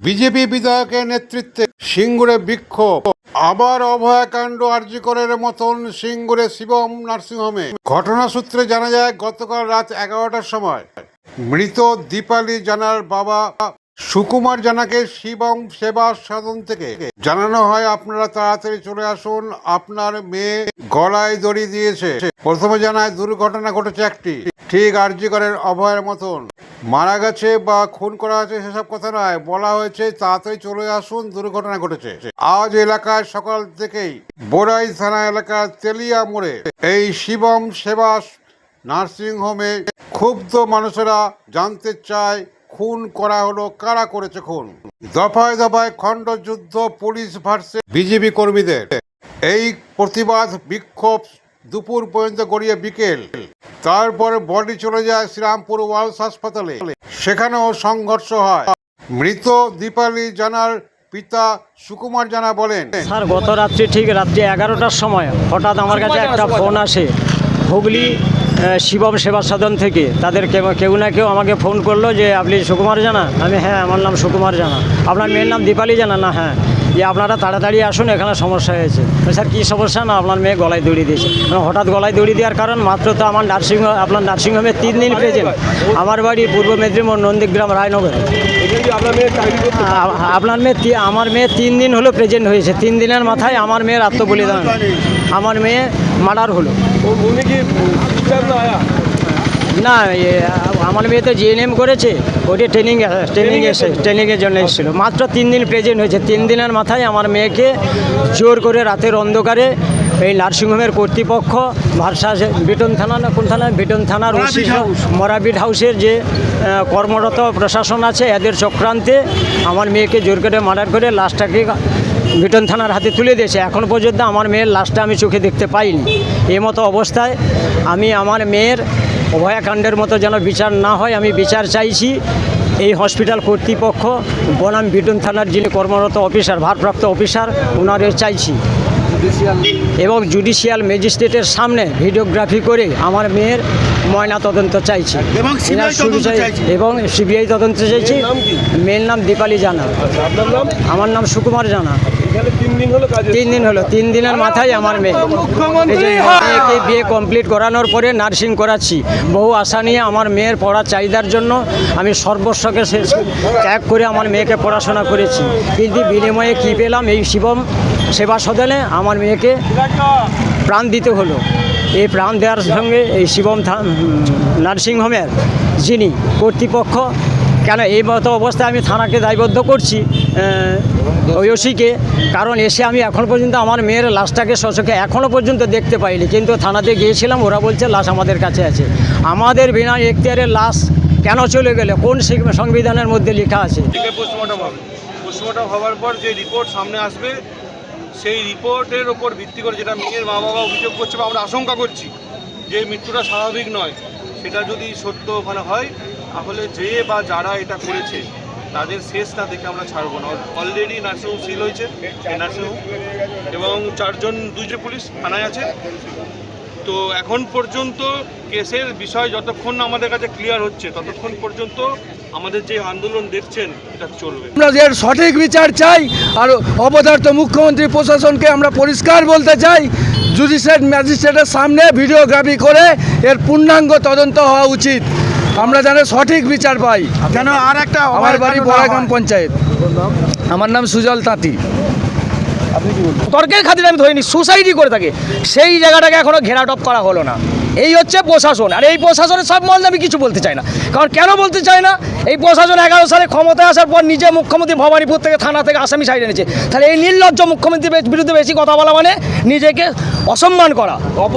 BJP বিধায়কের নেতৃত্বে সিঙ্গুরে বিক্ষোভ। আবার অভয়াকাণ্ড আর্যিকরের মতন সিঙ্গুরে শিবম নার্সিংহোমে। ঘটনা সূত্রে জানা যায়, গতকাল রাত এগারোটার সময় মৃত দীপালি জানার বাবা সুকুমার জানাকে শিবম সেবা সাধন থেকে। জানানো হয়, আপনারা তাড়াতাড়ি চলে আসুন, আপনার মেয়ে গলায় দড়ি দিয়েছে। প্রথমে জানায়, দুর্ঘটনা ঘটেছে একটি। ঠিক আর্যিকরের অভয়ের মতন। মারা গেছে বা খুন করা হয়েছে সেসব কথা নয়, বলা হয়েছে তাড়াতাড়ি চলে আসুন, দুর্ঘটনা ঘটেছে। আজ এলাকায় সকাল থেকেই বোরাই থানা এলাকার তেলিয়া মোড়ে এই শিবম সেবা নার্সিং হোমে ক্ষুব্ধ মানুষেরা জানতে চায়, খুন করা হলো, কারা করেছে খুন? দফায় দফায় খণ্ডযুদ্ধ পুলিশ ভার্সে বিজেপি কর্মীদের। এই প্রতিবাদ বিক্ষোভ দুপুর পর্যন্ত গড়িয়ে বিকেল। তারপরে বডি চলে যায় শ্রীরামপুর ওয়ার্লস হাসপাতালে। সেখানেও সংঘর্ষ হয়। মৃত দীপালি জানার পিতা সুকুমার জানা বলেন, স্যার, গত রাত্রি ঠিক রাত্রি এগারোটার সময় হঠাৎ আমার কাছে একটা ফোন আসে। হুগলি শিবম সেবা সদন থেকে। তাদের কেউ না কেউ আমাকে ফোন করল যে, আপনি সুকুমার জানা? আমি হ্যাঁ আমার নাম সুকুমার জানা। আপনার মেয়ের নাম দীপালি জানা? না হ্যাঁ। যে আপনারা তাড়াতাড়ি আসুন, এখানে সমস্যা হয়েছে। স্যার, কী সমস্যা? না, আপনার মেয়ে গলায় দড়ি দিয়েছে। মানে হঠাৎ গলায় দড়ি দেওয়ার কারণ মাত্র তো আমার নার্সিং আপনার নার্সিংহোমে তিন দিন প্রেজেন্ট আমার বাড়ি পূর্ব মেদিনীপুর, নন্দীগ্রাম, রায়নগর। আপনার মেয়ে আমার মেয়ে তিন দিন হলো প্রেজেন্ট হয়েছে। তিন দিনের মাথায় আমার মেয়ের আত্মবলিদান। আমার মেয়ে মার্ডার হলো। না আমার মেয়ে তো জিএনএম করেছে ওটি ট্রেনিং ট্রেনিং এসে ট্রেনিংয়ের জন্য এসেছিল। মাত্র তিন দিন প্রেজেন্ট হয়েছে। তিন দিনের মাথায় আমার মেয়েকে জোর করে রাতের অন্ধকারে এই নার্সিংহোমের কর্তৃপক্ষ ভারসা বিটন থানা না কোন থানা? বিটন থানার ওসি মরাবিট হাউসের যে কর্মরত প্রশাসন আছে এদের চক্রান্তে আমার মেয়েকে জোর করে মার্ডার করে লাশটাকে বিটন থানার হাতে তুলে দিয়েছে। এখন পর্যন্ত আমার মেয়ের লাশটা আমি চোখে দেখতে পাইনি। এই মতো অবস্থায় আমি আমার মেয়ের অভয়াকাণ্ডের মতো যেন বিচার না হয়, আমি বিচার চাইছি। এই হসপিটাল কর্তৃপক্ষ বনাম বিটুন থানার যিনি কর্মরত অফিসার, ভারপ্রাপ্ত অফিসার ওনারে চাইছি। এবং জুডিশিয়াল ম্যাজিস্ট্রেটের সামনে ভিডিওগ্রাফি করে আমার মেয়ের ময়না তদন্ত চাইছি। এবং সিবিআই তদন্ত চাইছি। মেয়ের নাম দীপালি জানা। আমার নাম সুকুমার জানা। তিন দিন হলো তিন দিনের মাথায় আমার মেয়ে। মেয়েকে বিয়ে কমপ্লিট করানোর পরে নার্সিং করাচ্ছি। বহু আশা নিয়ে আমার মেয়ের পড়ার চাহিদার জন্য আমি সর্বস্বকে শেষ ত্যাগ করে আমার মেয়েকে পড়াশোনা করেছি। কিন্তু বিনিময়ে কী পেলাম এই শিবম সেবা সদনে আমার মেয়েকে প্রাণ দিতে হলো। এই প্রাণ দেওয়ার সঙ্গে এই শিবম নার্সিংহোমের যিনি কর্তৃপক্ষ, কেন এই মতো অবস্থায় আমি থানাকে দায়বদ্ধ করছি ওসিকে, কারণ এসে আমি এখন পর্যন্ত আমার মেয়ের লাশটাকে সচকে এখনও পর্যন্ত দেখতে পাইনি। কিন্তু থানাতে গিয়েছিলাম, ওরা বলছে লাশ আমাদের কাছে আছে। আমাদের বিনা এখতিয়ারের লাশ কেন চলে গেলে? কোন সংবিধানের মধ্যে লেখা আছে? পোস্টমর্টম হবে। পোস্টমর্টম হওয়ার পর যে রিপোর্ট সামনে আসবে সেই রিপোর্টের ওপর ভিত্তি করে যেটা মেয়ের মা বাবা অভিযোগ করছে বা আমরা আশঙ্কা করছি যে মৃত্যুটা স্বাভাবিক নয়, সেটা যদি সত্য ওখানে হয়, তাহলে যে বা যারা এটা করেছে, তাদের শেষ না দেখে আমরা ছাড়বো না। অলরেডি নার্সিংহোম সিল হয়েছে নার্সিংহোম। এবং চারজন, দুইজন পুলিশ থানায় আছে। তো এখন পর্যন্ত কেসের বিষয় যতক্ষণ আমাদের কাছে ক্লিয়ার হচ্ছে, ততক্ষণ পর্যন্ত আমাদের যে আন্দোলন দেখছেন এটা চলবে। আমরা যে এর সঠিক বিচার চাই আর অপদার্থ মুখ্যমন্ত্রী প্রশাসনকে আমরা পরিষ্কার বলতে চাই জুডিশিয়াল ম্যাজিস্ট্রেটের সামনে ভিডিওগ্রাফি করে এর পূর্ণাঙ্গ তদন্ত হওয়া উচিত। আমরা যেন সঠিক বিচার পাই। কেন আর একটা আমার বাড়ি বড়াগ্রাম পঞ্চায়েত। আমার নাম সুজল তাঁতি। তর্কের খাতিরে আমি ধরিনি সুসাইডই করে থাকে। সেই জায়গাটাকে এখনও ঘেরাটপ করা হলো না। এই হচ্ছে প্রশাসন। আর এই প্রশাসনের সব মধ্যে আমি কিছু বলতে চাই না। কারণ কেন বলতে চাই না? এই প্রশাসন এগারো সালে ক্ষমতায় আসার পর নিজে মুখ্যমন্ত্রী ভবানীপুর থেকে থানা থেকে আসামি সাইড এনেছে। তাহলে এই নির্লজ্জ মুখ্যমন্ত্রীর বিরুদ্ধে বেশি কথা বলা মানে নিজেকে অসম্মান করা। অপ